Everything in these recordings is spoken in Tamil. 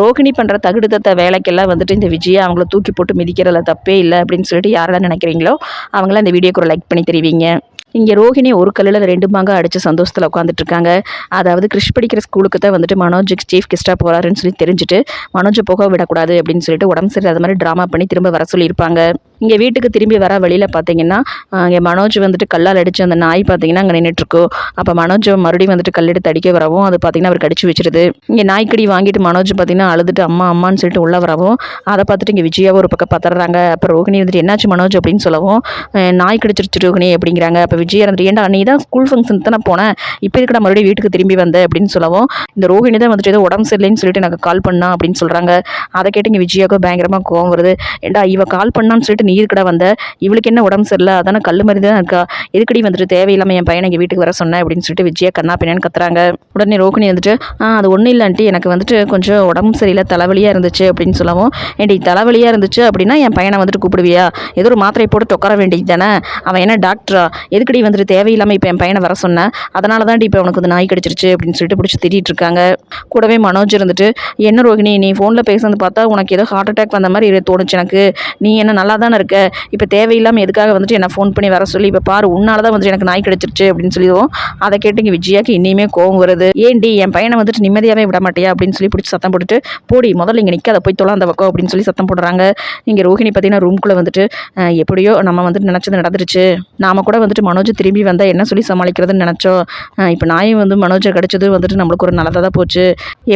ரோகிணி பண்ணுற தகுடுதத்த வேலைக்கெல்லாம் வந்துட்டு இந்த விஜயை அவங்கள தூக்கி போட்டு மிதிக்கிறதுல தப்பே இல்லை அப்படின்னு சொல்லிட்டு யாரெல்லாம் நினைக்கிறீங்களோ அவங்களாம் இந்த வீடியோக்கு ஒரு லைக் பண்ணி தெரிவிங்க. இங்கே ரோஹிணி ஒரு கல்லில் ரெண்டு மாங்க அடித்து சந்தோஷத்தில் உட்காந்துட்டு இருக்காங்க. அதாவது கிறிஷ் படிக்கிற ஸ்கூலுக்கு தான் வந்துட்டு மனோஜ் சீஃப் கெஸ்ட்டாக போகிறாருன்னு சொல்லி தெரிஞ்சுட்டு மனோஜை போக விடக்கூடாது அப்படின்னு சொல்லிட்டு உடம்பு சரியில்லாத மாதிரி ட்ராமா பண்ணி திரும்ப வர சொல்லியிருப்பாங்க. இங்கே வீட்டுக்கு திரும்பி வர வழியில் பார்த்தீங்கன்னா இங்கே மனோஜ் வந்துட்டு கல்லால் அடித்து அந்த நாய் பார்த்தீங்கன்னா அங்கே நின்றுட்டுருக்கோம் அப்போ மனோஜ் மறுபடியும் வந்துட்டு கல்லெடுத்து அடிக்க வரவும் அது பார்த்தீங்கன்னா அவர் கடிச்சு வச்சிருது. இங்கே நாய்க்கடி வாங்கிட்டு மனோஜ் பார்த்தீங்கன்னா அழுதுட்டு அம்மா அம்மான்னு சொல்லிட்டு உள்ளே வரவும் அதை பார்த்துட்டு இங்கே விஜயாவை ஒரு பக்கம் பத்துறாங்க அப்போ ரோகிணி வந்துட்டு என்னாச்சு மனோஜ்? அப்படின்னு சொல்லவும் நாய் கடிச்சிருச்சு ரோகிணி அப்படிங்கிறாங்க. அப்போ விஜயா வந்துட்டு ஏன்டா நீ தான் ஸ்கூல் ஃபங்க்ஷன் தானே போனேன் இப்போ இருக்கடா மறுபடியும் வீட்டுக்கு திரும்பி வந்த? அப்படின்னு சொல்லவும் இந்த ரோகிணி தான் வந்துட்டு ஏதோ உடம்பு சரியில்லைன்னு சொல்லிட்டு எனக்கு கால் பண்ணா அப்படின்னு சொல்கிறாங்க அதை கேட்டு இங்கே விஜயாவுக்கு பயங்கரமாக கோவம் வருது. ஏன்டா இவ கால் பண்ணான்னு சொல்லிட்டு நீர் இருக்கடா வந்த. இவளுக்கு என்ன உடம்பு சரியில்லை? அதானே கல் மாதிரி தான் இருக்கா? எதுக்கடி வந்துட்டு தேவையில்லாமல் என் பையனை எங்கள் வீட்டுக்கு வர சொன்னேன் அப்படின்னு சொல்லிட்டு விஜயா கண்ணா பின்னான்னு கத்துறாங்க. உடனே ரோகிணி வந்துட்டு ஆ அது ஒன்றும் இல்லான்ட்டி எனக்கு வந்துட்டு கொஞ்சம் உடம்பு சரியில்லை தலைவலியாக இருந்துச்சு அப்படின்னு சொல்லவும் ஏன்டி தலைவலியாக இருந்துச்சு அப்படின்னா என் பையனை வந்துட்டு கூப்பிடுவியா? ஏதோ ஒரு மாத்திரை போட்டு தொக்கர வேண்டியது தானே? அவன் என்ன டாக்டரா? எதுக்கடி வந்துட்டு தேவையில்லாமல் இப்போ என் பையனை வர சொன்னேன் அதனால தான் இப்போ அவனுக்கு வந்து நாய் கடிச்சிருச்சு அப்படின்னு சொல்லிட்டு பிடிச்சி திட்டிட்டு இருக்காங்க. கூடவே மனோஜ் இருந்துட்டு என்ன ரோகிணி நீ ஃபோனில் பேசுனது பார்த்தா உனக்கு ஏதோ ஹார்ட் அட்டாக் வந்த மாதிரி தோணுச்சு எனக்கு. நீ என்ன நல்லா தானே இருக்க. இப்போ தேவையில்லாமல் எதுக்காக வந்துட்டு என்னை ஃபோன் பண்ணி வர சொல்லி இப்போ பாரு உன்னால தான் வந்துட்டு எனக்கு நாய் கிடைச்சிருச்சு அப்படின்னு சொல்லிடுவோம் அதை கேட்டு இங்கே விஜயாக்கு இன்னியுமே கோவம் வருது. ஏன்டி என் பையனை வந்துட்டு நிம்மதியாகவே விட மாட்டியா அப்படின்னு சொல்லி பிடிச்சி சத்தம் போட்டுட்டு போடி முதல்ல இங்கே நிற்காத போய் தொலை அந்த பக்கம் அப்படின்னு சொல்லி சத்தம் போடுறாங்க. இங்கே ரோஹிணி பார்த்தீங்கன்னா ரூம்குள்ளே வந்துட்டு எப்படியோ நம்ம வந்துட்டு நினச்சது நடந்துருச்சு. நாம கூட வந்துட்டு மனோஜ் திரும்பி வந்தால் என்ன சொல்லி சமாளிக்கிறதுன்னு நினச்சோம். இப்போ நாயும் வந்து மனோஜை கிடச்சது வந்துட்டு நம்மளுக்கு ஒரு நல்லதாக தான் போச்சு.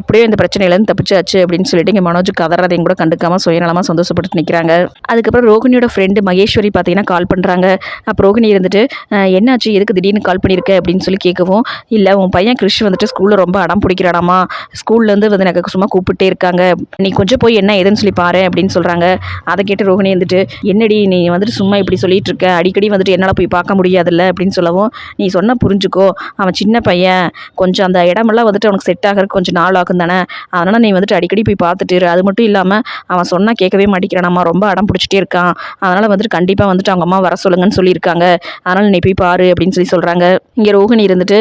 எப்படியோ இந்த பிரச்சனையிலேருந்து தப்பிச்சாச்சு அப்படின்னு சொல்லிட்டு இங்கே மனோஜ் கதறதையும் கூட கண்டுக்காமல் சுயநலமாக சந்தோஷப்பட்டு நிற்கிறாங்க அதுக்கப்புறம் ரோகிணியோட ஃப்ரெண்டு மகேஸ்வரி பார்த்தீங்கன்னா கால் பண்ணுறாங்க அப்போ ரோகிணி இருந்துட்டு என்னாச்சு? எதுக்கு திடீர்னு கால் பண்ணியிருக்க அப்படின்னு சொல்லி கேட்கவும் இல்லை உன் பையன் கிறிஷ் வந்துட்டு ஸ்கூலில் ரொம்ப அடம் பிடிக்கிறானாமா? ஸ்கூல்லேருந்து வந்து எனக்கு சும்மா கூப்பிட்டே இருக்காங்க. நீ கொஞ்சம் போய் என்ன ஏதுன்னு சொல்லி பாரு அப்படின்னு சொல்கிறாங்க அதை கேட்டு ரோகிணி வந்துட்டு என்னடி நீ வந்துட்டு சும்மா இப்படி சொல்லிட்டு இருக்க? அடிக்கடி வந்துட்டு என்னால் போய் பார்க்க முடியாதுல்ல? அப்படின்னு சொல்லவும் நீ சொன்ன புரிஞ்சுக்கோ. அவன் சின்ன பையன். கொஞ்சம் அந்த இடமெல்லாம் வந்துட்டு அவனுக்கு செட் ஆகிறதுக்கு கொஞ்சம் நாள் ஆகும் தானே. அதனால் நீ வந்துட்டு அடிக்கடி போய் பார்த்துட்டு அது மட்டும் இல்லாமல் அவன் சொன்னால் கேட்கவே மாட்டேங்கிறானாம்மா ரொம்ப அடம் பிடிச்சிட்டே இருக்கான். அதனால் வந்துட்டு கண்டிப்பாக வந்துட்டு அவங்க அம்மா வர சொல்லுங்கன்னு சொல்லியிருக்காங்க. அதனால் நீ போய் பாரு அப்படின்னு சொல்லி சொல்கிறாங்க இங்கே ரோகிணி இருந்துட்டு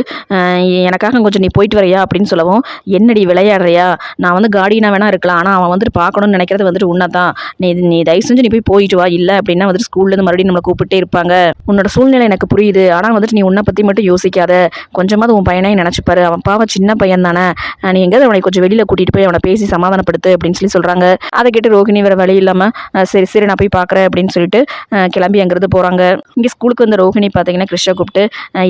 எனக்காக கொஞ்சம் நீ போயிட்டு வரையா? அப்படின்னு சொல்லவும் என்னடி விளையாடுறியா? நான் வந்து கார்டியனாக வேணா இருக்கலாம். ஆனால் அவன் வந்துட்டு பார்க்கணும்னு நினைக்கிறது வந்துட்டு உன்னை தான் நீ நீ தயவு செஞ்சு நீ போய் போயிட்டு வா. இல்லை அப்படின்னா வந்துட்டு ஸ்கூல்லேருந்து மறுபடியும் நம்மளை கூப்பிட்டே இருப்பாங்க. உன்னோட சூழ்நிலை எனக்கு புரியுது. ஆனால் வந்துட்டு நீ உன்னை பற்றி மட்டும் யோசிக்காத. கொஞ்சமாவது உன் பையனையும் நினச்சிப்பாரு அவன் பாவம் சின்ன பையன் தானே. நீ எங்கேயாவது அவனை கொஞ்சம் வெளியில் கூட்டிகிட்டு போய் அவனை பேசி சமாதானப்படுத்து அப்படின்னு சொல்லி சொல்கிறாங்க அதை கேட்டு ரோகிணி வேறு வழி இல்லாமல் சரி சரி நான் போய் பார்க்குறேன் அப்படின்னு சொல்லிட்டு கிளம்பி அங்கேருந்து போகிறாங்க இங்கே ஸ்கூலுக்கு வந்த ரோகிணி பார்த்தீங்கன்னா கிருஷ்ணா கூப்பிட்டு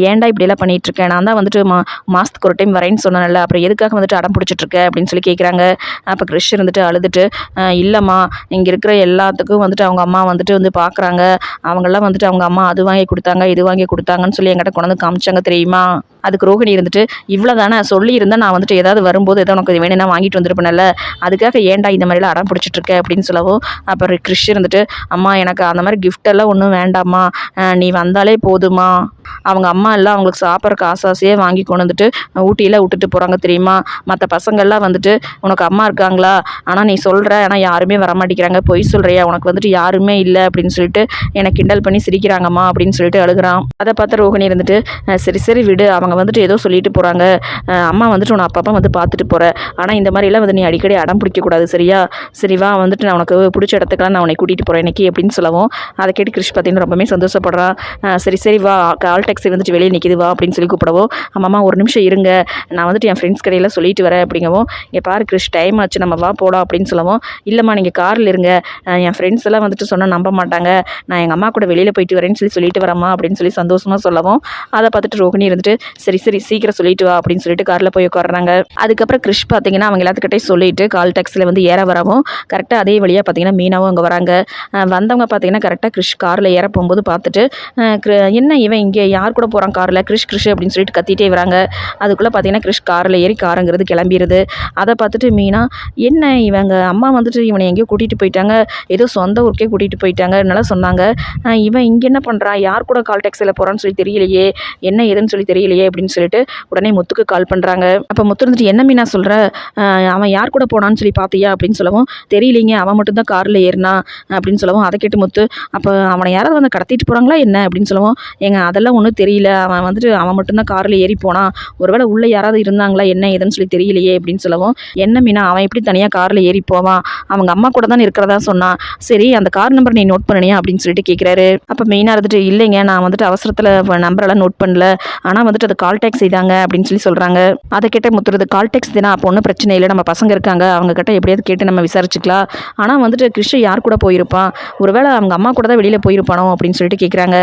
ஏன்டா இப்படியெல்லாம் பண்ணிகிட்ருக்கேன் நான் தான் வந்துட்டு மா மாதத்துக்கு ஒரு டைம் வரேன்னு சொன்னேன்ல அப்புறம் எதுக்காக வந்துட்டு அடம் பிடிச்சிட்டுருக்கு அப்படின்னு சொல்லி கேட்குறாங்க அப்போ கிறிஷ் இருந்துட்டு அழுதுட்டு இல்லைம்மா இங்கே இருக்கிற எல்லாத்துக்கும் வந்துட்டு அவங்க அம்மா வந்துட்டு வந்து பார்க்குறாங்க அவங்கெல்லாம் வந்துட்டு அவங்க அம்மா அது வாங்கி கொடுத்தாங்க இது வாங்கி கொடுத்தாங்கன்னு சொல்லி என்கிட்ட கொண்டு வந்து காமிச்சாங்க தெரியுமா? அதுக்கு ரோகிணி இருந்துட்டு இவ்வளோ தானே சொல்லியிருந்தா நான் வந்துட்டு ஏதாவது வரும்போது ஏதோ உனக்கு வேணும்னா வாங்கிட்டு வந்திருப்பேன்ல அதுக்காக ஏன்டா இந்த மாதிரிலாம் அடம் பிடிச்சிட்ருக்க? அப்படின்னு சொல்லவும் அப்புறம் கிறிஷ் இருந்துட்டு அம்மா எனக்கு அந்த மாதிரி கிஃப்டெல்லாம் ஒன்றும் வேண்டாம்மா. நீ வந்தாலே போதுமா அவங்க அம்மா எல்லாம் அவங்களுக்கு சாப்பிட்றக்கு ஆசாசியே வாங்கி கொண்டு வந்துட்டு ஊட்டியில் விட்டுட்டு போகிறாங்க தெரியுமா? மற்ற பசங்கள்லாம் வந்துட்டு உனக்கு அம்மா இருக்காங்களா? ஆனால் நீ சொல்கிற ஆனால் யாருமே வரமாட்டேங்கிறாங்க. பொய் சொல்கிறியா உனக்கு வந்துட்டு யாருமே இல்லை. அப்படின்னு சொல்லிட்டு என்னை கிண்டல் பண்ணி சிரிக்கிறாங்கம்மா. அப்படின்னு சொல்லிட்டு அழுகுறான். அதை பார்த்து ரோகிணி இருந்துட்டு சரி சரி விடு. அவங்க வந்துட்டு ஏதோ சொல்லிட்டு போகிறாங்க அம்மா வந்துட்டு உன்னை அப்பப்போ வந்து பார்த்துட்டு போகிற ஆனால் இந்த மாதிரிலாம் வந்து நீ அடிக்கடி அடம் பிடிக்கக்கூடாது சரியா? சரி வா வந்துட்டு நான் உனக்கு பிடிச்ச இடத்துக்கெல்லாம் நான் உன்னை கூட்டிகிட்டு போகிறேன் இன்னைக்கு அப்படின்னு சொல்லவும். அதை கேட்டு கிருஷ் பார்த்தீங்கன்னா ரொம்பவே சந்தோஷப்படுறான். சரி சரி வா கால் டாக்ஸி வந்துட்டு வெளியே நிற்கிது வா அப்படின்னு சொல்லி கூப்பிடவோ அம்மா ஒரு நிமிஷம் இருங்க. நான் வந்துட்டு என் ஃப்ரெண்ட்ஸ் கடையில் சொல்லிட்டு வரேன் அப்படிங்கவும் இங்கே பாரு கிருஷ் டைம் ஆச்சு நம்ம வா போடா அப்படின்னு சொல்லவும் இல்லைம்மா நீங்கள் காரில் இருங்க. என் ஃப்ரெண்ட்ஸ் எல்லாம் வந்துட்டு சொன்னால் நம்ப மாட்டாங்க. நான் எங்கள் அம்மா கூட வெளியில் போயிட்டு வரேன்னு சொல்லி சொல்லிட்டு வரேம்மா அப்படின்னு சொல்லி சந்தோஷமாக சொல்லவும் அதை பார்த்துட்டு ரோகிணி இருந்துட்டு சரி சரி சீக்கிரம் சொல்லிட்டு வா அப்படின்னு சொல்லிட்டு காரில் போய் உட்காடுறாங்க அதுக்கப்புறம் கிறிஷ் பார்த்தீங்கன்னா அவங்க எல்லாத்துக்கிட்டே சொல்லிட்டு கால் டாக்ஸியில் வந்து ஏற வரவும் கரெக்டாக அதே வழியாக பார்த்தீங்கன்னா மீனாவும் அங்கே வராங்க. வந்தவங்க பார்த்தீங்கன்னா கரெக்டாக கிறிஷ் காரில் ஏற போகும்போது பார்த்துட்டு என்ன இவன் இங்கே யார் கூட போகிறான் காரில் கிறிஷ் கிறிஷ் அப்படின்னு சொல்லிட்டு கத்திட்டே வராங்க. அதுக்குள்ளே பார்த்தீங்கன்னா கிறிஷ் காரில் ஏறி காரங்கிறது கிளம்பிடுது அதை பார்த்துட்டு மீனா என்ன இவங்க அம்மா வந்துட்டு இவனை எங்கேயோ கூட்டிகிட்டு போயிட்டாங்க. ஏதோ சொந்த ஊருக்கே கூட்டிகிட்டு போயிட்டாங்க என்னால் சொன்னாங்க. இவன் இங்கே என்ன பண்ணுறான் யார் கூட கால் டாக்ஸியில் போகிறான்னு சொல்லி தெரியலையே. என்ன ஏதுன்னு சொல்லி தெரியலையே. அப்படின்னு சொல்லிட்டு உடனே முத்துக்கு கால் பண்ணுறாங்க அப்போ முத்து இருந்துட்டு என்ன மீனா சொல்கிற அவன் யார் கூட போனான்னு சொல்லி பார்த்தியா அப்படின்னு சொல்லவும் தெரியலீங்க அவன் மட்டும்தான் காரில் ஏறினா. அப்படின்னு சொல்லவும் அதை கேட்டு முத்து அப்போ அவனை யாராவது வந்து கடத்திட்டு போகிறாங்களா என்ன? அப்படின்னு சொல்லவும் எங்கள் அதெல்லாம் ஒன்றும் தெரியல. அவன் வந்துட்டு அவன் மட்டும்தான் காரில் ஏறி போனான் ஒருவேளை உள்ளே யாராவது இருந்தாங்களா? என்ன ஏதுன்னு சொல்லி தெரியலையே. அப்படின்னு சொல்லவும் என்ன மீனா அவன் எப்படி தனியாக காரில் ஏறி போவான்? அவங்க அம்மா கூட தான் இருக்கிறதா சொன்னான் சரி அந்த கார் நம்பர் நீ நோட் பண்ணியா அப்படின்னு சொல்லிட்டு கேட்குறாரு அப்போ மெயினாக இருந்துட்டு இல்லைங்க நான் வந்துட்டு அவசரத்தில் நம்பரெல்லாம் நோட் பண்ணல. ஆனால் வந்துட்டு அது கால் டேக்ஸ் செய்தாங்க அப்படின்னு சொல்லி சொல்கிறாங்க அதை கேட்ட முத்துறது கால் டேக்ஸ் தானே? அப்போ ஒன்றும் பிரச்சனை இல்லை. நம்ம பசங்க இருக்காங்க. அவங்க கிட்ட எப்படியாவது கேட்டு நம்ம விசாரிச்சுக்கலாம். ஆனால் வந்துட்டு கிருஷ்ண யார் கூட போயிருப்பான் ஒருவேளை அவங்க அம்மா கூட தான் வெளியில் போயிருப்பானோ? அப்படின்னு சொல்லிட்டு கேட்குறாங்க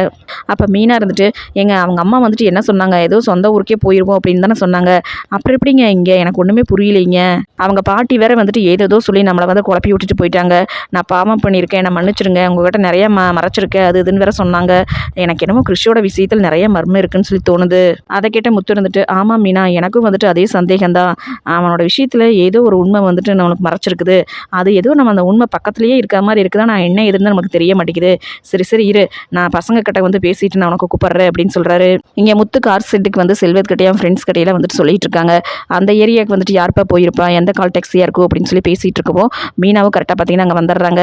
அப்போ மீனாக இருந்துட்டு எங்க அவங்க அம்மா வந்துட்டு என்ன சொன்னாங்க? ஏதோ சொந்த ஊருக்கே போயிருவோம் அப்படின்னு தானே சொன்னாங்க. அப்புறம் எப்படிங்க இங்கே? எனக்கு ஒன்றுமே புரியலைங்க. அவங்க பாட்டி வேற வந்துட்டு ஏதேதோ சொல்லி நம்மளை வந்து குழப்பி விட்டுட்டு போயிட்டாங்க. நான் பாவம் பண்ணியிருக்கேன் என்னை மன்னிச்சிருங்க. உங்ககிட்ட நிறைய ம மறைச்சிருக்கேன் அது இதுன்னு வேற சொன்னாங்க. எனக்கு என்னமோ கிருஷியோட விஷயத்தில் நிறைய மர்மம் இருக்குன்னு சொல்லி தோணுது. அதை கேட்ட முத்து இருந்துட்டு ஆமாம் மீனா எனக்கும் வந்துட்டு அதே சந்தேகம்தான். அவனோட விஷயத்தில் ஏதோ ஒரு உண்மை வந்துட்டு நம்மளுக்கு மறைச்சிருக்குது. அது ஏதோ நம்ம அந்த உண்மை பக்கத்துலேயே இருக்கிற மாதிரி இருக்குதா? நான் என்ன எதுன்னு நமக்கு தெரிய மாட்டேங்குது. சரி சரி இரு. நான் பசங்க கிட்ட வந்து பேசிட்டு நான் உனக்கு கூப்பிட்றேன் அப்படின்னு சொல்கிறாரு இங்கே முத்து கார் செட்டுக்கு வந்து செல்வத் கிட்டையும் ஃப்ரெண்ட்ஸ் கிட்டையெல்லாம் வந்துட்டு சொல்லிட்டு இருக்காங்க. அந்த ஏரியாவுக்கு வந்துட்டு யார்ப்பா போயிருப்பா? எந்த கால் டாக்ஸியாக இருக்கும் அப்படின்னு சொல்லி பேசிகிட்டு இருக்கோம் மீனாவும் கரெக்டாக பார்த்தீங்கன்னா அங்கே வந்துடுறாங்க.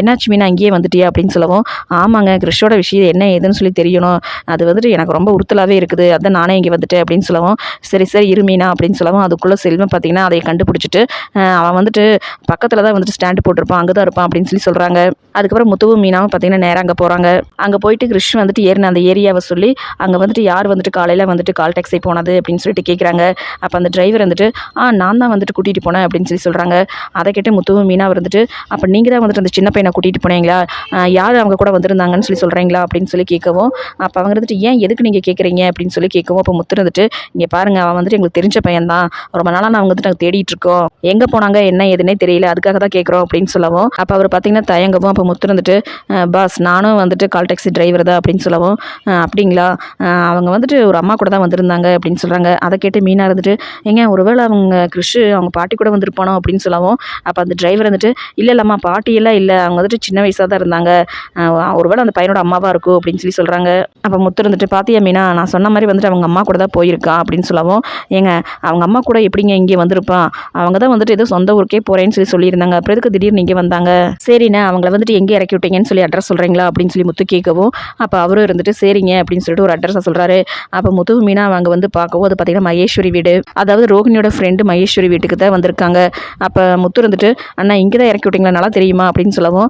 என்னாச்சு மீனா? அங்கேயே வந்துட்டியா? அப்படின்னு சொல்லவும் ஆமாங்க கிறிஷோட விஷயம் என்ன ஏதுன்னு சொல்லி தெரியணும். அது வந்துட்டு எனக்கு ரொம்ப உறுத்தலாகவே இருக்குது. அதான் நானே இங்கே வந்துட்டேன் அப்படின்னு சொல்லவும் சரி சரி இரு மீனா அப்படின்னு சொல்லவும் அதுக்குள்ளே செல்வம் பார்த்தீங்கன்னா அதை கண்டுபிடிச்சிட்டு அவன் வந்துட்டு பக்கத்தில் தான் வந்துட்டு ஸ்டாண்டு போட்டிருப்பான் அங்கே தான் இருப்பான் அப்படின்னு சொல்லி சொல்கிறாங்க அதுக்கப்புறம் முத்துவும் மீனாவும் பார்த்தீங்கன்னா நேராக அங்கே போகிறாங்க அங்கே போயிட்டு கிறிஷ் வந்துட்டு ஏறின அந்த ஏரியாவை சொல்லி அங்கே வந்துட்டு யார் வந்துட்டு காலையில் வந்துட்டு கால் டாக்ஸி போனது அப்படின்னு சொல்லிட்டு கேட்குறாங்க அப்போ அந்த டிரைவர் வந்துட்டு ஆ நான் தான் வந்துட்டு கூட்டிகிட்டு போனேன் அப்படின்னு சொல்லி சொல்கிறாங்க அதை கேட்டு முத்துவும் மீனா வந்துட்டு அப்போ நீங்கள் தான் வந்துட்டு அந்த சின்ன பையனை கூட்டிகிட்டு போனீங்களா? யார் அவங்க கூட வந்திருந்தாங்கன்னு சொல்லி சொல்கிறீங்களா அப்படின்னு சொல்லி கேட்கவும் அப்போ அவங்க வந்துட்டு ஏன் எதுக்கு நீங்கள் கேட்குறீங்க அப்படின்னு சொல்லி கேட்கவும் அப்போ முத்து இருந்துட்டு இங்கே பாருங்க அவன் வந்துட்டு எங்களுக்கு தெரிஞ்ச பையன் தான். ரொம்ப நாளாக நான் வந்துட்டு நாங்கள் தேடிட்டு இருக்கோம். எங்கே போனாங்க என்ன ஏதுன்னே தெரியல. அதுக்காக தான் கேட்குறோம் அப்படின்னு சொல்லவும் அப்போ அவர் பார்த்தீங்கன்னா தயங்கவும் அப்போ முத்து இருந்துட்டு பாஸ் நானும் வந்துட்டு கால் டாக்ஸி டிரைவர் தான் அப்படின்னு சொல்லவும் அப்படிங்களா? அவங்க வந்துட்டு ஒரு அம்மா கூட தான் வந்திருந்தாங்க அப்படின்னு சொல்கிறாங்க அதை கேட்டு மீனாக இருந்துட்டு ஏங்க ஒருவேளை அவங்க கிறிஷு அவங்க பாட்டி கூட வந்திருப்பானோ அப்படின்னு சொல்லவும் அப்போ அந்த டிரைவர் வந்துட்டு இல்லை இல்லைம்மா பாட்டியெல்லாம் இல்லை. அவங்க வந்துட்டு சின்ன வயசாக தான் இருந்தாங்க. ஒருவேளை அந்த பையனோட அம்மாவாக இருக்கும் அப்படின்னு சொல்லி சொல்கிறாங்க அப்போ முத்து இருந்துட்டு பாத்தியா மீனா நான் சொன்ன மாதிரி வந்துட்டு அவங்க அம்மா கூட தான் போயிருக்கான் அப்படின்னு சொல்லவும் ஏங்க அவங்க அம்மா கூட எப்படிங்க இங்கே வந்திருப்பான் அவங்க தான் வந்துட்டு ஏதோ சொந்த ஊருக்கே போகிறேன்னு சொல்லி சொல்லியிருந்தாங்க. அப்புறம் எதுக்கு திடீர்னு இங்கே வந்தாங்க? சரிண்ணே அவங்கள வந்துட்டு எங்கே இறக்கி விட்டீங்கன்னு சொல்லி அட்ரஸ் சொல்கிறீங்களா அப்படின்னு சொல்லி முத்து கேட்கவும் அப்போ அவரும் இருந்துட்டு சரிங்க அப்படின்னு சொல்லிட்டு ஒரு அட்ரஸை சொல்கிறாரு அப்போ முத்து மீனா அவங்க வந்து பார்க்கவும் அது பார்த்தீங்கன்னா மகேஸ்வரி வீடு. அதாவது ரோஹினியோட ஃப்ரெண்டு மகேஸ்வரி வீட்டுக்கு தான் வந்திருக்காங்க. அப்போ முத்து இருந்துட்டு அண்ணா இங்கே தான் இறக்கி நல்லா தெரியுமா? அப்படின்னு சொல்லவும்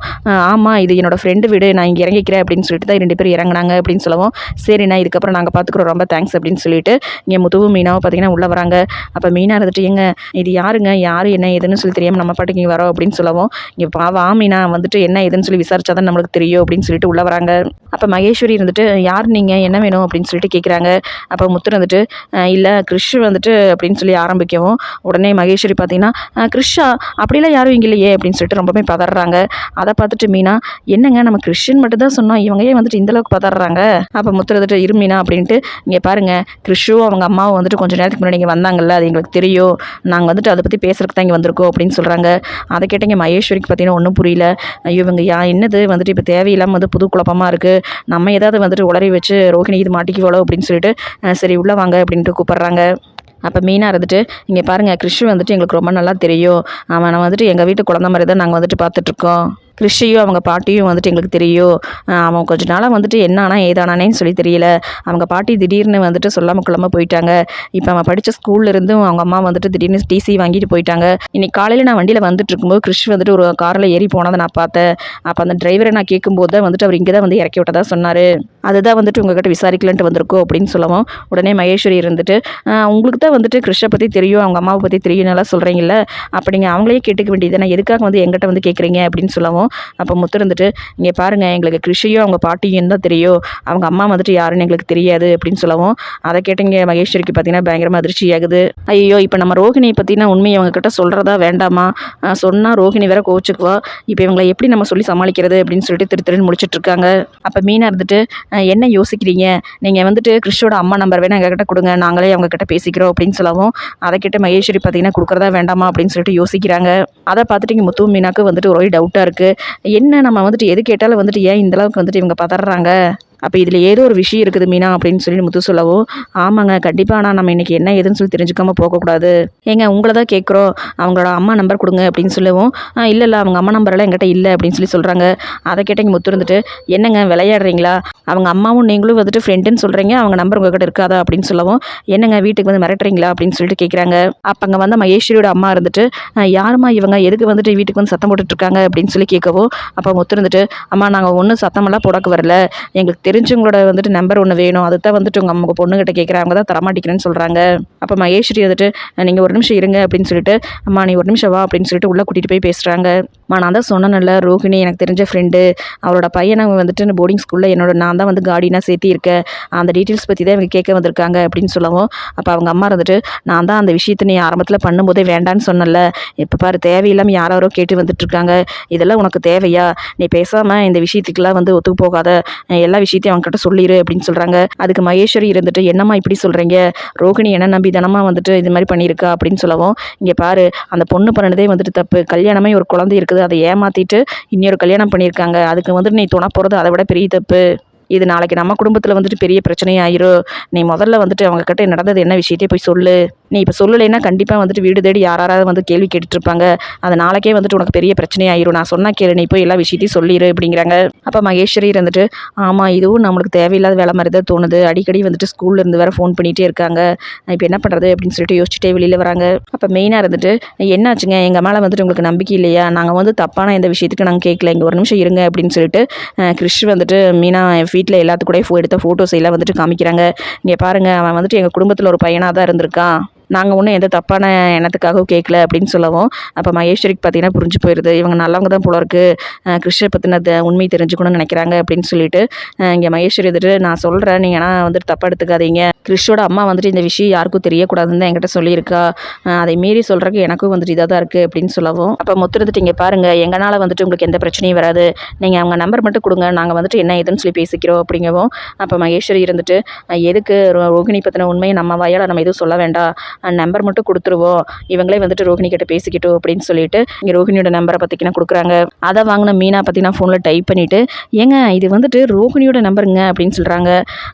ஆமாம் இது என்னோடய ஃப்ரெண்டு வீடு. நான் இங்கே இறங்கிக்கிறேன். அப்படின்னு சொல்லிட்டு தான் ரெண்டு பேரும் இறங்குனாங்க அப்படின்னு சொல்லவும் சரிண்ணா இதுக்கப்புறம் நாங்கள் பார்த்துக்குறோம் ரொம்ப தேங்க்ஸ் அப்படின்னு சொல்லிட்டு இங்கே முத்துவும் மீனாவும் பார்த்தீங்கன்னா உள்ளே வராங்க. அப்போ மீனா இருந்துட்டு எங்க இது யாருங்க? யார்? என்ன ஏதுன்னு சொல்லி தெரியாமல் நம்ம பாட்டுக்கு இங்கே வரோம். அப்படின்னு சொல்லவும் இங்கே பாவா மீனா வந்துட்டு என்ன ஏதுன்னு சொல்லி விசாரிச்சா தான் நம்மளுக்கு தெரியும். அப்படின்னு சொல்லிட்டு உள்ளே வராங்க. அப்போ மகேஸ்வரி இருந்துட்டு யார் நீங்கள் என்ன வேணும்? அப்படின்னு சொல்லிட்டு கேட்குறாங்க அப்போ முத்து வந்துட்டு இல்லை கிறிஷ் வந்துட்டு அப்படின்னு சொல்லி ஆரம்பிக்கவும் உடனே மகேஸ்வரி பார்த்தீங்கன்னா கிறிஷா அப்படிலாம் யாரும் இங்கே இல்லையே அப்படின்னு சொல்லிட்டு ரொம்பவே பதறாங்க. அதை பார்த்துட்டு மீனா என்னங்க நம்ம கிறிஸ்டின் மட்டும் தான் சொன்னோம் இவங்க ஏன் வந்துட்டு இந்தளவுக்கு பதறாங்க? அப்போ முத்துறதுட்டு இருமீனா அப்படின்ட்டு இங்கே பாருங்க கிறிஷும் அவங்க அம்மாவும் வந்துட்டு கொஞ்சம் நேரத்துக்கு முன்னாடி இங்கே வந்தாங்கல்ல அது எங்களுக்கு தெரியும். நாங்கள் வந்துட்டு அதை பற்றி பேசுறதுக்கு தான் இங்கே வந்திருக்கோம் அப்படின்னு சொல்கிறாங்க அதை கேட்டீங்க மகேஸ்வரிக்கு பார்த்தீங்கன்னா ஒன்றும் புரியல. ஐயோ இவங்க யா என்னது? வந்துட்டு இப்போ தேவையில்லாமல் வந்து புது குழப்பமாக இருக்குது நம்ம ஏதாவது வந்துட்டு உளறி வச்சு ரோஹிணி இது மாட்டிக்குவாளோ? அப்படின்னு சொல்லிட்டு சரி உள்ளே வாங்க அப்படின்ட்டு கூப்பிட்றாங்க. அப்போ மீனாக இருந்துட்டு இங்கே பாருங்கள் கிறிஷ் வந்துட்டு எங்களுக்கு ரொம்ப நல்லா தெரியும். அவனை வந்துட்டு எங்கள் வீட்டு குழந்த மாதிரி தான் நாங்கள் வந்துட்டு பார்த்துட்ருக்கோம் கிறிஷையும் அவங்க பாட்டியும் வந்துட்டு எங்களுக்கு தெரியும். அவன் கொஞ்ச நாளாக வந்துட்டு என்னானா ஏதானானேன்னு சொல்லி தெரியல. அவங்க பாட்டி திடீர்னு வந்துட்டு சொல்லாமல் கொள்ளாமல் போயிட்டாங்க. இப்போ அவன் படித்த ஸ்கூல்ல இருந்தும் அவங்க அம்மா வந்துட்டு திடீர்னு டிசி வாங்கிட்டு போயிட்டாங்க. இன்னைக்கு காலையில் நான் வண்டியில் வந்துட்டு இருக்கும்போது கிறிஷ் வந்துட்டு ஒரு காரில் ஏறி போனதை நான் பார்த்தேன். அப்போ அந்த டிரைவரை நான் கேட்கும்போது தான் வந்துட்டு அவர் இங்கே தான் வந்து இறக்கி விட்டதா சொன்னார். அதுதான் வந்துட்டு உங்ககிட்ட விசாரிக்கலன்ட்டு வந்திருக்கோம் அப்படின்னு சொல்லவும் உடனே மகேஸ்வரி இருந்துட்டு உங்களுக்கு தான் வந்துட்டு கிருஷ்ணை பற்றி தெரியும் அவங்க அம்மாவை பற்றி தெரியும் நல்லா சொல்கிறீங்கல்ல அப்போ நீங்கள் அவங்களே கேட்டுக்க வேண்டியது நான் எதுக்காக வந்து எங்கிட்ட வந்து கேட்குறீங்க அப்படின்னு சொல்லவும் அப்போ முத்து இருந்துட்டு இங்கே பாருங்கள் எங்களுக்கு கிருஷியும் அவங்க பாட்டியும் தான் தெரியும்? அவங்க அம்மா வந்துட்டு யாருன்னு எங்களுக்கு தெரியாது அப்படின்னு சொல்லவும் அதை கேட்டீங்க மகேஸ்வரிக்கு பார்த்தீங்கன்னா பயங்கரமாக அதிர்ச்சி ஆகுது. ஐயோ இப்போ நம்ம ரோஹிணியை பற்றினா உண்மையை அவங்க சொல்கிறதா வேண்டாமா? சொன்னால் ரோஹிணி வேற கோச்சுக்குவா இப்போ இவங்களை எப்படி நம்ம சொல்லி சமாளிக்கிறது? அப்படின்னு சொல்லிட்டு திரு திருன்னு முடிச்சிட்டு இருக்காங்க. அப்போ மீனா இருந்துட்டு என்ன யோசிக்கிறீங்க? நீங்கள் வந்துட்டு கிறிஷோட அம்மா நம்பர் வேணா எங்ககிட்ட கொடுங்க. நாங்களே அவங்கக்கிட்ட பேசிக்கிறோம் அப்படின்னு சொல்லவும் அதை கிட்ட மகேஸ்வரி பார்த்தீங்கன்னா கொடுக்குறதா வேண்டாமா? அப்படின்னு சொல்லிட்டு யோசிக்கிறாங்க. அதை பார்த்துட்டு இங்கே முத்து மீனாக்கு வந்துட்டு ஒரே டவுட்டாக இருக்குது என்ன நம்ம வந்துட்டு எது கேட்டாலும் வந்துட்டு ஏன் இந்தளவுக்கு வந்துட்டு இவங்க பதறாங்க? அப்போ இதில் ஏதோ ஒரு விஷயம் இருக்குது மீனா அப்படின்னு சொல்லி முத்து சொல்லவும் ஆமாங்க கண்டிப்பாக ஆனால் நம்ம இன்றைக்கி என்ன ஏதுன்னு சொல்லி தெரிஞ்சுக்காம போகக்கூடாது. ஏங்க உங்களை தான் கேட்குறோம். அவங்களோட அம்மா நம்பர் கொடுங்க அப்படின்னு சொல்லவும் இல்லை இல்லை அவங்க அம்மா நம்பரெல்லாம் எங்கிட்ட இல்லை அப்படின்னு சொல்லி சொல்கிறாங்க அதை கேட்டீங்க முத்து இருந்துட்டு என்னங்க விளையாடுறீங்களா? அவங்க அம்மாவும் நீங்களும் வந்துட்டு ஃப்ரெண்டுன்னு சொல்கிறீங்க அவங்க நம்பர் உங்ககிட்ட இருக்காதா? அப்படின்னு சொல்லவும் என்னங்க வீட்டுக்கு வந்து மிரட்டுறீங்களா? அப்படின்னு சொல்லிட்டு கேட்குறாங்க அப்போ அங்கே வந்து மகேஸ்வரியோட அம்மா இருந்துட்டு யாருமா யாரும்மா இவங்க? எதுக்கு வந்துட்டு வீட்டுக்கு வந்து சத்தம் போட்டுட்டு இருக்காங்க? அப்படின்னு சொல்லி கேட்கவும் அப்போ முத்து இருந்துட்டு அம்மா நாங்கள் ஒன்றும் சத்தமெல்லாம் போடக்கு வரல. எங்களுக்கு தெரிஞ்சவங்களோட வந்துட்டு நம்பர் ஒன்று வேணும். அதுதான் வந்துட்டு உங்கள் அம்மா பொண்ணுகிட்ட கேட்குறாங்க தான் தரமாட்டேங்கிறேன்னு சொல்கிறாங்க அப்போ மகேஸ்வரி வந்துட்டு நீங்கள் ஒரு நிமிஷம் இருங்க அப்படின்னு சொல்லிட்டு அம்மா நீ ஒரு நிமிஷம் வா அப்படின்னு சொல்லிட்டு உள்ளே கூட்டிகிட்டு போய் பேசுகிறாங்க மா நான் தான் சொன்னேன்ல ரோஹிணி எனக்கு தெரிஞ்ச ஃப்ரெண்டு அவரோட பையனை வந்துட்டு போர்டிங் ஸ்கூலில் என்னோட நான் தான் வந்து கார்டினாக சேர்த்திருக்கேன். அந்த டீட்டெயில்ஸ் பற்றி தான் இவங்க கேட்க வந்திருக்காங்க அப்படின்னு சொல்லவும் அப்போ அவங்க அம்மா இருந்துட்டு நான் தான் அந்த விஷயத்தை நீ ஆரம்பத்தில் பண்ணும்போதே வேண்டான்னு சொன்னல இப்போ பாரு தேவையில்லாமல் யாரோ கேட்டு வந்துட்டுருக்காங்க இதெல்லாம் உனக்கு தேவையா? நீ பேசாமல் இந்த விஷயத்துக்கெல்லாம் வந்து ஒத்துக்கு போகாத. எல்லா விஷயத்தையும் அவங்ககிட்ட சொல்லிடு அப்படின்னு சொல்கிறாங்க அதுக்கு மகேஸ்வரி இருந்துட்டு என்னம்மா இப்படி சொல்கிறீங்க ரோகிணி என்ன நம்பி தானம்மா வந்துட்டு இது மாதிரி பண்ணியிருக்கா அப்படின்னு சொல்லவும் இங்கே பாரு அந்த பொண்ணு பண்ணதே வந்துட்டு தப்பு. கல்யாணமே ஒரு குழந்தை இருக்குது. அதை ஏமாற்றிட்டு இன்னொரு கல்யாணம் பண்ணியிருக்காங்க. அதுக்கு வந்துட்டு நீ துணை போகிறது அதை விட பெரிய தப்பு. இது நாளைக்கு நம்ம குடும்பத்தில் வந்துட்டு பெரிய பிரச்சனையாயிரும். நீ முதல்ல வந்துட்டு அவங்கக்கிட்ட நடந்தது என்ன விஷயத்தையும் போய் சொல்லு. நீ இப்போ சொல்லலைன்னா கண்டிப்பாக வந்துட்டு வீடு தேடி யாராவது வந்து கேள்வி கேட்டுட்ருப்பாங்க அது நாளைக்கே வந்துட்டு உனக்கு பெரிய பிரச்சனையாயிரும். நான் சொன்னால் கேளு நீ போய் எல்லா விஷயத்தையும் சொல்லிடு அப்படிங்கிறாங்க. அப்போ மகேஸ்வரி இருந்துட்டு ஆமாம் இதுவும் நம்மளுக்கு தேவையில்லாத வேலை மாதிரி தான் தோணுது. அடிக்கடி வந்துட்டு ஸ்கூல்ல இருந்து ஃபோன் பண்ணிகிட்டே இருக்காங்க. இப்போ என்ன பண்ணுறது அப்படின்னு சொல்லிட்டு யோசிச்சுட்டே வெளியில் வராங்க. அப்போ மெயினாக இருந்துட்டு என்னாச்சுங்க எங்கள் மேலே வந்துட்டு உங்களுக்கு நம்பிக்கை இல்லையா? நாங்கள் வந்து தப்பான எந்த விஷயத்துக்கு நாங்கள் கேட்கல இங்கே ஒரு நிமிஷம் இருங்க அப்படின்னு சொல்லிட்டு கிறிஷ் வந்துட்டு மீனா வீட்டில் எல்லாத்துக்கூட ஃபோ எடுத்த ஃபோட்டோஸ் எல்லாம் வந்துட்டு காமிக்கிறாங்க. இங்கே பாருங்கள் அவன் வந்துட்டு எங்கள் குடும்பத்தில் ஒரு பையனாக தான் இருந்திருக்கான். நாங்கள் ஒன்றும் எந்த தப்பான எண்ணத்துக்காகவும் கேட்கல அப்படின்னு சொல்லவும் அப்போ மகேஸ்வரிக்கு பார்த்தீங்கன்னா புரிஞ்சு போயிடுது இவங்க நல்லவங்க தான் போல இருக்குது கிருஷ்ணர் பற்றின உண்மை தெரிஞ்சுக்கணும்னு நினைக்கிறாங்க அப்படின்னு சொல்லிட்டு இங்கே மகேஸ்வரி வந்துட்டு நான் சொல்கிறேன் நீங்கள் ஆனால் வந்துட்டு தப்பாக எடுத்துக்காதீங்க. கிறிஷோட அம்மா வந்துட்டு இந்த விஷயம் யாருக்கும் தெரியக்கூடாதுன்னு தான் என்கிட்ட சொல்லியிருக்கா. அதை மீறி சொல்கிறக்கு எனக்கும் வந்துட்டு இதாக தான் இருக்குது அப்படின்னு சொல்லவும். அப்போ முத்துறதுட்டு இங்கே பாருங்கள் எங்களால் வந்துட்டு உங்களுக்கு எந்த பிரச்சனையும் வராது. நீங்கள் அவங்க நம்பர் மட்டும் கொடுங்க. நாங்கள் வந்துட்டு என்ன ஏதுன்னு சொல்லி பேசிக்கிறோம் அப்படிங்கவும் அப்போ மகேஸ்வரி இருந்துட்டு எதுக்கு ரோ- ரோகிணி பற்றின உண்மையை நம்ம வாயால் நம்ம எதுவும் சொல்ல வேண்டாம். நம்பர் மட்டும் கொடுத்துருவோம் இவங்களே வந்துட்டு ரோகிணி கிட்ட பேசிக்கிட்டோம் அப்படின்னு சொல்லிட்டு இங்கே ரோஹினியோட நம்பரை பற்றிக்கினா கொடுக்குறாங்க. அதை வாங்கின மீனா பற்றினா ஃபோனில் டைப் பண்ணிவிட்டு ஏங்க இது வந்துட்டு ரோகிணியோட நம்பருங்க அப்படின்னு சொல்கிறாங்க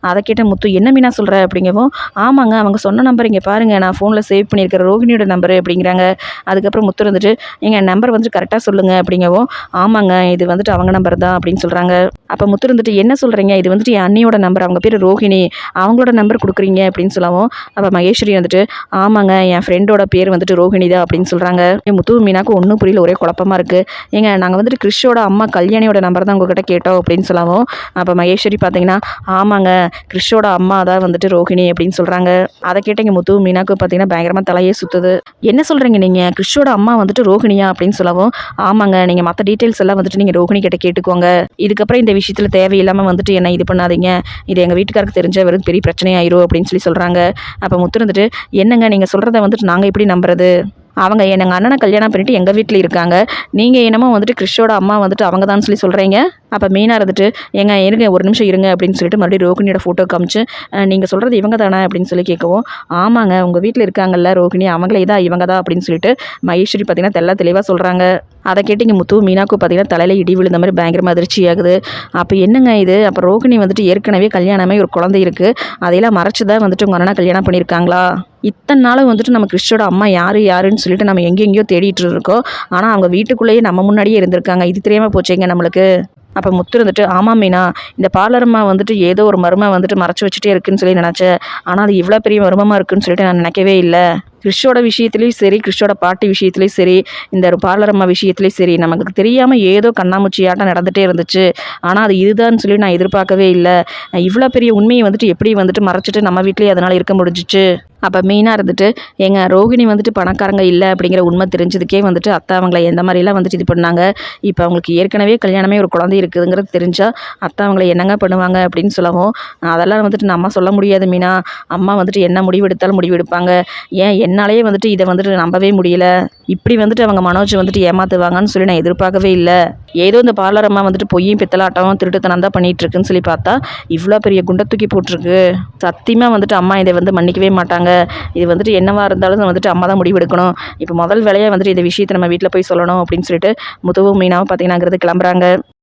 அதை கேட்ட முத்து என்ன மீனா சொல்கிற அப்படிங்கவும் ஆமாங்க அவங்க சொன்ன நம்பர் இங்கே பாருங்கள் நான் ஃபோனில் சேவ் பண்ணியிருக்கிற ரோகிணியோட நம்பரு அப்படிங்கிறாங்க. அதுக்கப்புறம் முத்து வந்துட்டு எங்கள் நம்பர் வந்துட்டு கரெக்டாக சொல்லுங்கள் அப்படிங்கவும் ஆமாங்க இது வந்துட்டு அவங்க நம்பர் தான் அப்படின்னு சொல்கிறாங்க அப்போ முத்து இருந்துட்டு என்ன சொல்கிறீங்க இது வந்துட்டு என் அண்ணியோட நம்பர் அவங்க பேர் ரோஹிணி. அவங்களோட நம்பர் கொடுக்குறீங்க அப்படின்னு சொல்லவும் அப்போ மகேஸ்வரி வந்துட்டு ஆமாங்க என் ஃப்ரெண்டோட பேர் வந்துட்டு ரோஹிணி தான் அப்படின்னு சொல்கிறாங்க முத்து மீனாக்கு ஒன்றும் புரியல ஒரே குழப்பமா இருக்குது ஏங்க நாங்கள் வந்துட்டு கிறிஷோட அம்மா கல்யாணியோட நம்பர் தான் உங்ககிட்ட கேட்டோம் அப்படின்னு சொல்லவும் அப்போ மகேஸ்வரி பார்த்தீங்கன்னா ஆமாங்க கிறிஷோட அம்மா தான் வந்துட்டு ரோஹிணி அப்படின்னு சொல்கிறாங்க அதை கேட்டீங்க முத்து மீனாக்கு பார்த்தீங்கன்னா பயங்கரமாக தலையே சுற்றுது என்ன சொல்கிறீங்க நீங்கள் கிறிஷோட அம்மா வந்துட்டு ரோஹிணியா அப்படின்னு சொல்லவும் ஆமாங்க நீங்கள் மற்ற டீட்டெயில்ஸ் எல்லாம் வந்துட்டு நீங்கள் ரோஹிணி கிட்ட கேட்டுக்கோங்க. இதுக்கப்புறம் இந்த விஷயத்தில் தேவையில்லாமல் வந்துட்டு என்ன இது பண்ணாதீங்க. இது எங்கள் வீட்டுக்காருக்கு தெரிஞ்ச வெறும் பெரிய பிரச்சனையாயிரும் அப்படின்னு சொல்லி சொல்கிறாங்க அப்போ முத்து வந்துட்டு என்னங்க நீங்கள் சொல்கிறத வந்துட்டு நாங்கள் எப்படி நம்புறது? அவங்க எங்கள் அண்ணனை கல்யாணம் பண்ணிவிட்டு எங்கள் வீட்டில் இருக்காங்க? நீங்கள் என்னமோ வந்துட்டு கிறிஷோட அம்மா வந்துட்டு அவங்க தான் சொல்லி சொல்கிறீங்க அப்போ மெயினாக இருந்துட்டு எங்க இருங்க ஒரு நிமிஷம் இருங்க அப்படின்னு சொல்லிட்டு மறுபடியும் ரோகிணியோட ஃபோட்டோ காமிச்சு நீங்கள் சொல்கிறது இவங்க தானே? அப்படின்னு சொல்லி கேட்கவும் ஆமாங்க உங்கள் வீட்டில் இருக்காங்கல்ல ரோகிணி அவங்களே தான் இவங்க தான் அப்படின்னு சொல்லிட்டு மகேஸ்வரி பார்த்தீங்கன்னா தெல்ல தெளிவாக சொல்கிறாங்க அதை கேட்டு இங்கே முத்து மீனாக்கும் பார்த்தீங்கன்னா தலையில் இடி விழுந்த மாதிரி பயங்கரமாக அதிர்ச்சி ஆகுது. அப்போ என்னங்க இது? அப்போ ரோகிணி வந்துட்டு ஏற்கனவே கல்யாணமே ஒரு குழந்தை இருக்குது அதையெல்லாம் மறைச்சு தான் வந்துட்டு உங்கள் அண்ணா கல்யாணம் பண்ணியிருக்காங்களா? இத்தனை நாளும் வந்துட்டு நம்ம கிறிஸ்டோட அம்மா யார் யாருன்னு சொல்லிட்டு நம்ம எங்கெங்கேயோ தேடிட்டு இருக்கோம் ஆனால் அவங்க வீட்டுக்குள்ளேயே நம்ம முன்னாடியே இருந்திருக்காங்க. இது தெரியாமல் போச்சேங்க நம்மளுக்கு. அப்போ முத்து இருந்துட்டு ஆமாம் மீனா இந்த பார்லரம்மா வந்துட்டு ஏதோ ஒரு மர்மம் வந்துட்டு மறைச்சி வச்சுட்டே இருக்குன்னு சொல்லி நினச்சேன். ஆனால் அது இவ்வளோ பெரிய மர்மமாக இருக்குன்னு சொல்லிட்டு நான் நினைக்கவே இல்லை. கிறிஸ்டோட விஷயத்துலேயும் சரி கிறிஸ்டோட பாட்டி விஷயத்துலேயும் சரி இந்த பார்லரம்மா விஷயத்துலேயும் சரி நமக்கு தெரியாமல் ஏதோ கண்ணாமூச்சியாட்டம் நடந்துகிட்டே இருந்துச்சு. ஆனால் அது இதுதான்னு சொல்லி நான் எதிர்பார்க்கவே இல்லை. இவ்வளோ பெரிய உண்மையை வந்துட்டு எப்படி வந்துட்டு மறைச்சிட்டு நம்ம வீட்லேயே அதனால் இருக்க முடிஞ்சிச்சு? அப்போ மெயினாக இருந்துட்டு எங்கள் ரோகிணி வந்துட்டு பணக்காரங்க இல்லை அப்படிங்கிற உண்மை தெரிஞ்சதுக்கே வந்துட்டு அத்தை அவங்கள எந்த மாதிரிலாம் வந்துட்டு இது பண்ணாங்க? இப்போ அவங்களுக்கு ஏற்கனவே கல்யாணமே ஒரு குழந்தை இருக்குதுங்கிறது தெரிஞ்சால் அத்தை அவங்கள என்னங்க பண்ணுவாங்க அப்படின்னு சொல்லவும் அதெல்லாம் வந்துட்டு நம்ம சொல்ல முடியாது மீனா. அம்மா வந்துட்டு என்ன முடிவு எடுத்தாலும் முடிவு எடுப்பாங்க. ஏன் என்னாலேயே வந்துட்டு இதை வந்துட்டு நம்பவே முடியல. இப்படி வந்துட்டு அவங்க மனோஜ் வந்துட்டு ஏமாத்துவாங்கன்னு சொல்லி நான் எதிர்பார்க்கவே இல்லை. ஏதோ இந்த பார்லர் அம்மா வந்துட்டு பொய்யும் பித்தலாட்டம் திருட்டுத்தனம் தான் பண்ணிட்டு இருக்குன்னு சொல்லி பார்த்தா இவ்வளோ பெரிய குண்டை தூக்கி போட்டிருக்கு. சத்தியமாக வந்துட்டு அம்மா இதை வந்து மன்னிக்கவே மாட்டாங்க. இது வந்துட்டு என்னவாக இருந்தாலும் வந்துட்டு அம்மா தான் முடிவெடுக்கணும். இப்போ முதல் வேலையாக வந்துட்டு இந்த விஷயத்தை நம்ம வீட்டில் போய் சொல்லணும் அப்படின்னு சொல்லிட்டு முதுவும் மீனாவும் பார்த்தீங்கன்னாங்கிறது கிளம்புறாங்க.